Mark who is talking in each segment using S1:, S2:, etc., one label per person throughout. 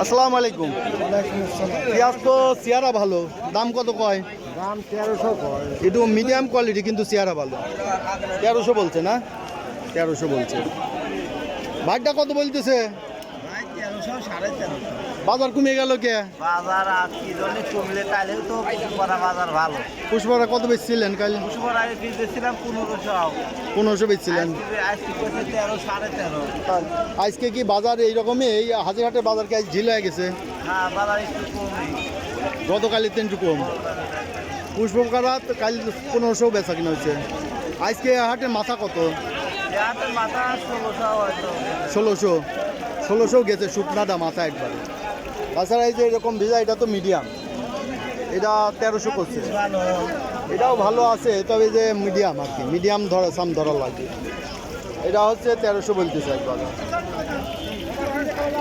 S1: আসসালামু আলাইকুম। পেঁয়াজ তো চেয়ারা ভালো। দাম কত কয়?
S2: দাম তেরোশো কয়।
S1: একটু মিডিয়াম কোয়ালিটি কিন্তু চেয়ারা ভালো। তেরোশো বলছে না? তেরোশো বলছে। ভাগটা কত বলতেছে?
S2: সাড়ে তেরোশো।
S1: বাজার কমে গেল কে?
S2: বাজার আর কি জন্য কমলে তাইলেও তো পুষ্পরা বাজার ভালো।
S1: পুষ্পরা কত বেচছিলেন কাল?
S2: পুষ্পরা কিনতেছিলাম পনেরোশো।
S1: পনেরোশো বেচছিলেন।
S2: তেরো সাড়ে তেরো।
S1: আজকে কি বাজার এইরকমই? এই হাজিরহাটের বাজার কি আজ ঝিল হয়ে গেছে?
S2: হ্যাঁ বাজার একটু কমই।
S1: গতকালের তিনটু কম। পুষ্পকারা কাল পনেরোশো বেচা কিনা হচ্ছে আজকে হাটের মাথা কত?
S2: মাথা ষোলোশো
S1: ষোলোশো। ষোলোশো গেছে শুকনাটা মাথা একবারে। তাছাড়া এই যে এরকম ভিজা এটা তো মিডিয়াম এটা তেরোশো করছে। এটাও ভালো আছে তবে যে মিডিয়াম আর কি। মিডিয়াম ধরা সাম ধরা লাগবে এটা হচ্ছে তেরোশো বলতেছে একবারে।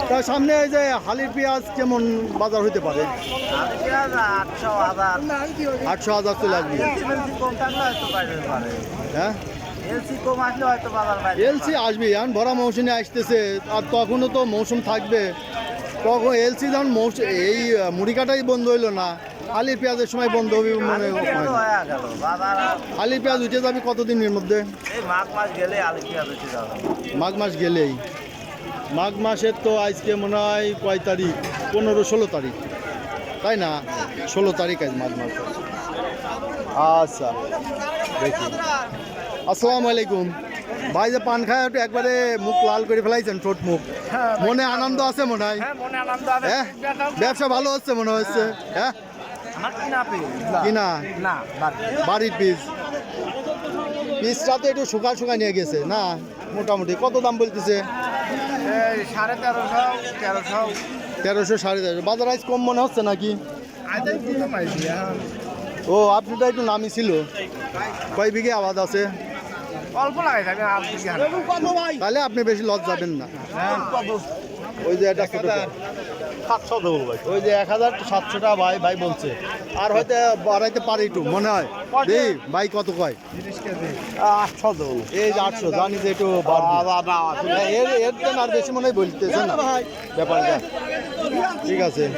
S1: তার সামনে এই যে হালির পেঁয়াজ কেমন বাজার হতে পারে?
S2: আটশো হাজার বাইরে পারে
S1: হ্যাঁ?
S2: এলসি
S1: আসবে এখন ভরা মৌসুমে আসতেছে। আর তখনও তো মৌসুম থাকবে। তখন এলসি যখন এই আহ, মুড়ি কাটাই বন্ধ হইল না আলির পেঁয়াজের সময় বন্ধ হবে মনে
S2: আলু
S1: হয়
S2: পেঁয়াজ
S1: উঠে যাবে কতদিনের মধ্যে?
S2: আলু
S1: মাঘ মাস গেলেই। মাঘ মাসের তো আজকে মনে হয় কয় তারিখ? পনেরো ষোলো তারিখ। তাই না? ষোলো তারিখ আজ মাঘ মাস। আচ্ছা দেখি। আসসালামু আলাইকুম। ভাই যে পান খায় একটু একবারে মুখ লাল করে ফেলাইছেন ঠোঁট মুখ। মনে আনন্দ আছে মনে হয়?
S2: হ্যাঁ
S1: হ্যাঁ? ব্যবসা ভালো হচ্ছে মনে হচ্ছে? হ্যাঁ? কিনা বাড়ির পিস। পিসটা তো একটু শুকা শুকা নিয়ে গেছে না? মোটামুটি। কত দাম বলতেছে?
S2: সাড়ে তেরোশো তেরোশো।
S1: তেরোশো সাড়ে তেরোশো। বাজার আইজ কম মনে হচ্ছে নাকি?
S2: কমাইছি
S1: ও আপনারটা একটু নামি ছিল। কয় বিঘে আবাদ আছে?
S2: অল্প লাগাই থাকবে
S1: তাহলে আপনি বেশি লস যাবেন না। ওই যে একটা ছোট
S2: সাতশো দেবো ভাই।
S1: ওই যে এক হাজার সাতশোটা ভাই ভাই বলছে। আর হয়তো বাড়াইতে পারে একটু মনে হয়। দেই ভাই কত কয়?
S2: আটশো দেবো।
S1: এই যে আটশো জানি যে একটু। এর এর থেকে আর বেশি মনে হয় বলতেছে না। ব্যাপারটা। ঠিক আছে।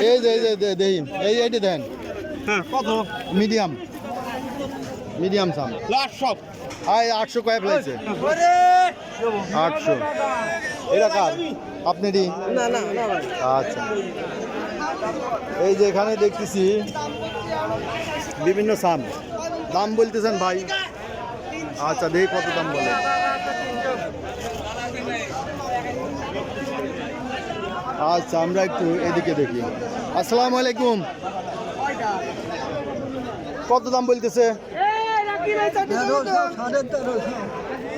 S1: এই যে এই যে দে- দেই। এই এইটি দেন।
S2: হ্যাঁ কত?
S1: মিডিয়াম। মিডিয়াম সাম।
S2: আটশো
S1: আয় আটশো কয়েক লাগছে আটশো। এটা কার? আপনারই?
S2: না না না
S1: আচ্ছা। এই যে এখানে দেখতেছি বিভিন্ন সাম। দাম বলতেছেন ভাই। আচ্ছা দেখি কত দাম বলে। আচ্ছা আমরা একটু এদিকে দেখি। আসসালামু আলাইকুম। কত দাম বলতেছে?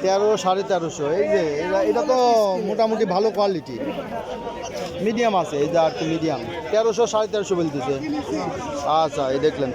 S1: তেরো, সাড়ে তেরোশো। এই যে এটা তো মোটামুটি ভালো কোয়ালিটি মিডিয়াম আছে, এই যে আর কি মিডিয়াম তেরোশো, সাড়ে তেরোশো বলতেছে। আচ্ছা এই দেখলেন।